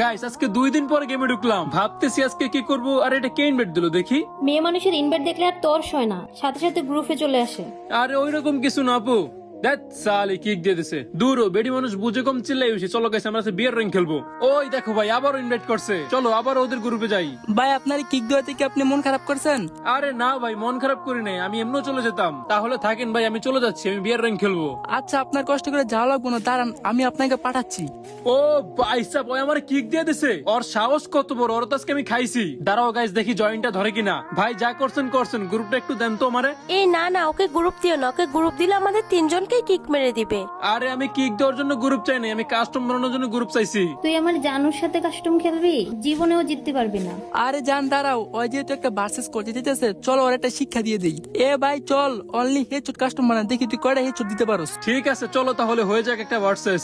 Guys আজকে দুই দিন পরে গেমে ঢুকলাম। ভাবতেছি আজকে কি করব আর এটা কে ইনভাইট দিল দেখি? মেয়ে মানুষের ইনভাইট দেখলে আর তর হয় না সাথে সাথে গ্রুপে চলে আসে। আরে ওইরকম কিছু না আপু। দেখ সালি কিক দিয়ে দিছে। দূরও বেডি মানুষ বুঝে কম চিল্লাই বেশি চলো গাইস আমরা বিয়ের রং খেলব। ওই দেখো ভাই আবার ইনভাইট করছে। চলো আবার ওদের গ্রুপে যাই। ভাই আপনার কিক দেওয়াতে কি আপনি মন খারাপ করছেন? আরে না ভাই মন খারাপ করি নাই। আমি এমনিও চলে যেতাম। তাহলে থাকেন ভাই আমি চলে যাচ্ছি আমি বিয়ের রং খেলব। আচ্ছা আপনার কষ্ট করে যাওয়া লাগবো না দাঁড়ান আমি আপনাকে পাঠাচ্ছি। ও ভাইসাব ওই আমার কিক দিয়ে দিছে। ওর সাহস কত বড় ওর তো আজকে আমি খাইছি। দাঁড়াও গাইস দেখি জয়েন্টটা ধরে কিনা। ভাই যা করছেন করছেন। গ্রুপটা একটু দেন তো আমারে। এই না না ওকে গ্রুপ দিও না। ওকে গ্রুপ দিলে আমাদের তিনজনকেই কিক মেরে দিবে আরে আমি কিক দেওয়ার জন্য গ্রুপ চাই না আমি কাস্টম বানানোর জন্য গ্রুপ চাইছি তুই আমার জানুর সাথে কাস্টম খেলবি জীবনেও জিততে পারবি না আরে জান দাঁড়াও ওই যেহেতু একটা ভার্সেস করতে যেতেছে চলো ওর একটা শিক্ষা দিয়ে দিই এ ভাই চল অনলি চুট কাস্টম বানা দেখি তুই কয়টা চুট দিতে পারোস ঠিক আছে চলো তাহলে হয়ে যাক একটা ভার্সেস